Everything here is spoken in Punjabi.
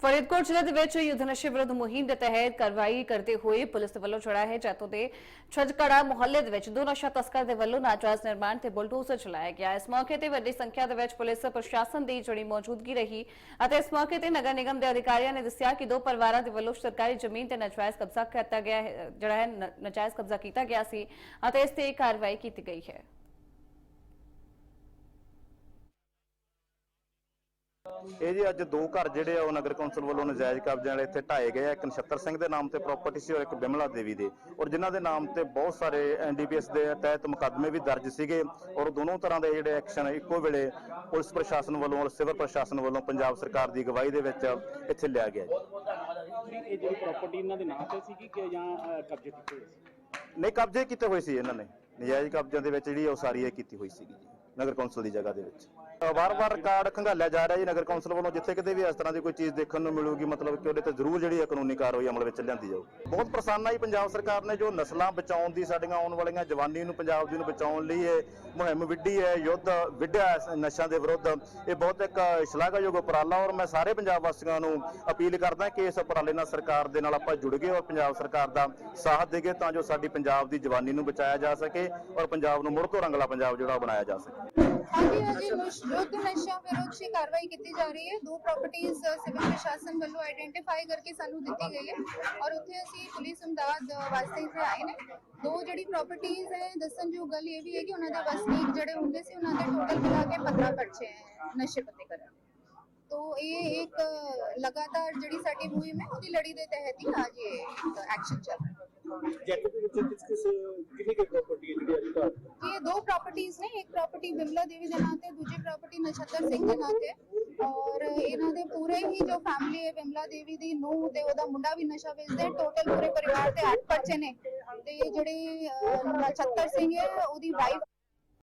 ਫਰੀਦਕੋਟ ਜ਼ਿਲ੍ਹੇ ਦੇ ਵਿੱਚ ਯੁੱਧ ਨਸ਼ੇ ਵਿਰੁੱਧ ਮੁਹਿੰਮ ਦੇ ਤਹਿਤ ਕਾਰਵਾਈ ਕਰਦੇ ਹੋਏ ਪੁਲਿਸ ਵੱਲੋਂ ਚੜਾਇਆ ਹੈ। ਜੈਤੋ ਦੇ ਛਜਕੜਾ ਮੁਹੱਲੇ ਦੇ ਵਿੱਚ ਦੋ ਨਸ਼ਾ ਤਸਕਰ ਦੇ ਵੱਲੋਂ ਨਾਜਾਇਜ਼ ਨਿਰਮਾਣ ਤੇ ਬੁਲਡੋਜ਼ਰ ਚਲਾਇਆ ਗਿਆ। ਇਸ ਮੌਕੇ ਤੇ ਵੱਡੀ ਸੰਖਿਆ ਦੇ ਵਿੱਚ ਪੁਲਿਸ ਪ੍ਰਸ਼ਾਸਨ ਦੀ ਜੁੜੀ ਮੌਜੂਦਗੀ ਰਹੀ ਅਤੇ ਇਸ ਮੌਕੇ ਤੇ ਨਗਰ ਨਿਗਮ ਦੇ ਅਧਿਕਾਰੀਆਂ ਨੇ ਦੱਸਿਆ ਕਿ ਦੋ ਪਰਿਵਾਰਾਂ ਦੇ ਵੱਲੋਂ ਸਰਕਾਰੀ ਜ਼ਮੀਨ ਤੇ ਨਾਜਾਇਜ਼ ਕਬਜ਼ਾ ਕੀਤਾ ਗਿਆ ਜਿਹੜਾ ਹੈ ਨਾਜਾਇਜ਼ ਕਬਜ਼ਾ ਕੀਤਾ ਗਿਆ ਸੀ ਅਤੇ ਇਸ ਤੇ ਕਾਰਵਾਈ ਕੀਤੀ ਗਈ ਹੈ। ਇਹ ਜੀ ਅੱਜ ਦੋ ਘਰ ਜਿਹੜੇ ਆ ਉਹ ਨਗਰ ਕੌਂਸਲ ਵੱਲੋਂ ਨਜਾਇਜ਼ ਕਬਜ਼ਿਆਂ ਵਾਲੇ ਇੱਥੇ ਢਾਏ ਗਏ ਆ। ਇੱਕ ਨਛੱਤਰ ਸਿੰਘ ਦੇ ਨਾਮ ਤੇ ਪ੍ਰਾਪਰਟੀ ਸੀ ਔਰ ਇੱਕ ਬਿਮਲਾ ਦੇਵੀ ਦੇ। ਔਰ ਜਿਨ੍ਹਾਂ ਦੇ ਨਾਮ ਤੇ ਬਹੁਤ ਸਾਰੇ ਐਨਡੀਪੀਐਸ ਦੇ ਤਹਿਤ ਮੁਕੱਦਮੇ ਵੀ ਦਰਜ ਸੀਗੇ। ਔਰ ਦੋਨੋਂ ਤਰ੍ਹਾਂ ਦੇ ਜਿਹੜੇ ਐਕਸ਼ਨ ਇੱਕੋ ਵੇਲੇ ਪੁਲਿਸ ਪ੍ਰਸ਼ਾਸਨ ਵੱਲੋਂ ਔਰ ਸਿਵਲ ਪ੍ਰਸ਼ਾਸਨ ਵੱਲੋਂ ਪੰਜਾਬ ਸਰਕਾਰ ਦੀ ਅਗਵਾਈ ਦੇ ਵਿੱਚ ਇੱਥੇ ਲਿਆ ਗਿਆ ਜੀ। ਨਹੀਂ, ਇਹ ਜਿਹੜੀ ਪ੍ਰਾਪਰਟੀ ਇਹਨਾਂ ਦੇ ਨਾਂ ਤੇ ਸੀਗੀ ਕਿ ਜਾਂ ਅਹ, ਕਬਜ਼ੇ ਕੀਤੇ ਹੋਏ ਸੀ? ਨਹੀਂ ਕਬਜ਼ੇ ਕੀਤੇ ਹੋਏ ਸੀ ਇਹਨਾਂ ਨੇ। ਨਜਾਇਜ਼ ਕਬਜ਼ਿਆਂ ਦੇ ਵਿੱਚ ਜਿਹੜੀ ਉਹ ਸਾਰੀ ਇਹ ਕੀਤੀ ਹੋਈ ਸੀਗੀ ਜੀ ਨਗਰ ਕੌਂਸਲ ਦੀ ਜਗ੍ਹਾ ਦੇ ਵਿੱਚ। ਵਾਰ-ਵਾਰ ਰਿਕਾਰਡ ਖੰਗਾਲਿਆ ਜਾ ਰਿਹਾ ਜੀ ਨਗਰ ਕੌਂਸਲ ਵੱਲੋਂ, ਜਿੱਥੇ ਕਿਤੇ ਵੀ ਇਸ ਤਰ੍ਹਾਂ ਦੀ ਕੋਈ ਚੀਜ਼ ਦੇਖਣ ਨੂੰ ਮਿਲੂਗੀ, ਮਤਲਬ ਕਿ ਉਹਦੇ ਤੇ ਜ਼ਰੂਰ ਜਿਹੜੀ ਹੈ ਕਾਨੂੰਨੀ ਕਾਰਵਾਈ ਅਮਲ ਵਿੱਚ ਲਿਆਂਦੀ ਜਾਊ। ਬਹੁਤ ਪ੍ਰਸੰਨ ਆ ਜੀ ਪੰਜਾਬ ਸਰਕਾਰ ਨੇ ਜੋ ਨਸਲਾਂ ਬਚਾਉਣ ਦੀ ਸਾਡੀਆਂ ਆਉਣ ਵਾਲੀਆਂ ਜਵਾਨੀ ਨੂੰ, ਪੰਜਾਬ ਦੀ ਨੂੰ ਬਚਾਉਣ ਲਈ ਇਹ ਮੁਹਿੰਮ ਵਿੱਢੀ ਹੈ, ਯੁੱਧ ਵਿੱਢਿਆ ਨਸ਼ਿਆਂ ਦੇ ਵਿਰੁੱਧ। ਇਹ ਬਹੁਤ ਇੱਕ ਸ਼ਲਾਘਾਯੋਗ ਉਪਰਾਲਾ ਔਰ ਮੈਂ ਸਾਰੇ ਪੰਜਾਬ ਵਾਸੀਆਂ ਨੂੰ ਅਪੀਲ ਕਰਦਾ ਕਿ ਇਸ ਉਪਰਾਲੇ ਨਾਲ ਸਰਕਾਰ ਦੇ ਨਾਲ ਆਪਾਂ ਜੁੜ ਗਏ ਔਰ ਪੰਜਾਬ ਸਰਕਾਰ ਦਾ ਸਾਥ ਦੇਗੇ ਤਾਂ ਜੋ ਸਾਡੀ ਪੰਜਾਬ ਦੀ ਜਵਾਨੀ ਨੂੰ ਬਚਾਇਆ ਜਾ ਸਕੇ ਔਰ ਪੰਜਾਬ ਨੂੰ ਮੁੜ ਤੋਂ ਰੰਗਲਾ ਪੰਜਾਬ ਜਿਹੜਾ ਉਹ ਬਣਾਇਆ ਜਾ ਸਕੇ। ਹਾਂਜੀ ਨਸ਼ਾ ਵਿਰੁੱਧ 'ਚ ਕਾਰਵਾਈ ਕੀਤੀ ਜਾ ਰਹੀ ਹੈ। ਦੋ ਪ੍ਰਾਪਰਟੀਆਂ ਸਿਵਲ ਪ੍ਰਸ਼ਾਸਨ ਵੱਲੋਂ ਆਈਡੈਂਟੀਫਾਈ ਕਰਕੇ ਸਾਨੂੰ ਦਿੱਤੀ ਗਈ ਹੈ ਔਰ ਉੱਥੇ ਅਸੀਂ ਪੁਲਿਸ ਇਮਦਾਦ ਵਾਸਤੇ ਇੱਥੇ ਆਏ ਨੇ। ਦੋ ਜਿਹੜੀ ਪ੍ਰਾਪਰਟੀਆਂ ਹੈ ਦੱਸਣਯੋਗ ਗੱਲ ਇਹ ਵੀ ਹੈ ਕਿ ਉਹਨਾਂ ਦੇ ਵਸਨੀਕ ਜਿਹੜੇ ਹੁੰਦੇ ਸੀ, ਉਹਨਾਂ ਦੇ ਟੋਟਲ ਮਿਲਾ ਕੇ 15 ਪਰਚੇ ਹੈ ਨਸ਼ੇ ਪੱਤੇ ਕਰਨ। ਤੋ ਇਹ ਇੱਕ ਲਗਾਤਾਰ ਜਿਹੜੀ ਸਾਡੀ ਮੁਹਿੰਮ ਹੈ, ਉਹਦੀ ਲੜੀ ਦੇ ਤਹਿਤ ਹੀ ਅੱਜ ਇਹ ਐਕਸ਼ਨ ਚੱਲ ਰਿਹਾ ਜੈਕਟ ਦੇ ਵਿੱਚ ਕਿਸ ਕਿਸ ਕਿੰਨੀ ਕੁ ਪ੍ਰਾਪਰਟੀ ਹੈ ਜਿਹੜੀ ਅੱਜ ਤੱਕ ਇਹ ਦੋ ਪ੍ਰਾਪਰਟੀਆਂ ਨੇ ਇੱਕ ਪ੍ਰਾਪਰਟੀ ਬਿਮਲਾ ਦੇਵੀ ਦੇ ਨਾਂ ਤੇ ਦੂਜੀ ਪ੍ਰਾਪਰਟੀ ਨਛੱਤਰ ਸਿੰਘ ਦੇ ਨਾਂ ਤੇ। ਔਰ ਇਹਨਾਂ ਦੇ ਪੂਰੇ ਹੀ ਜੋ ਫੈਮਿਲੀ ਹੈ ਬਿਮਲਾ ਦੇਵੀ ਦੀ ਨੂੰਹ ਤੇ ਉਹਦਾ ਮੁੰਡਾ ਵੀ ਨਸ਼ਾ ਵੇਚਦੇ ਟੋਟਲ ਪੂਰੇ ਪਰਿਵਾਰ ਤੇ 8 ਬੱਚੇ ਨੇ। ਤੇ ਜਿਹੜੇ ਅਹ, ਨਛੱਤਰ ਸਿੰਘ ਹੈ ਉਹਦੀ ਵਾਈਫ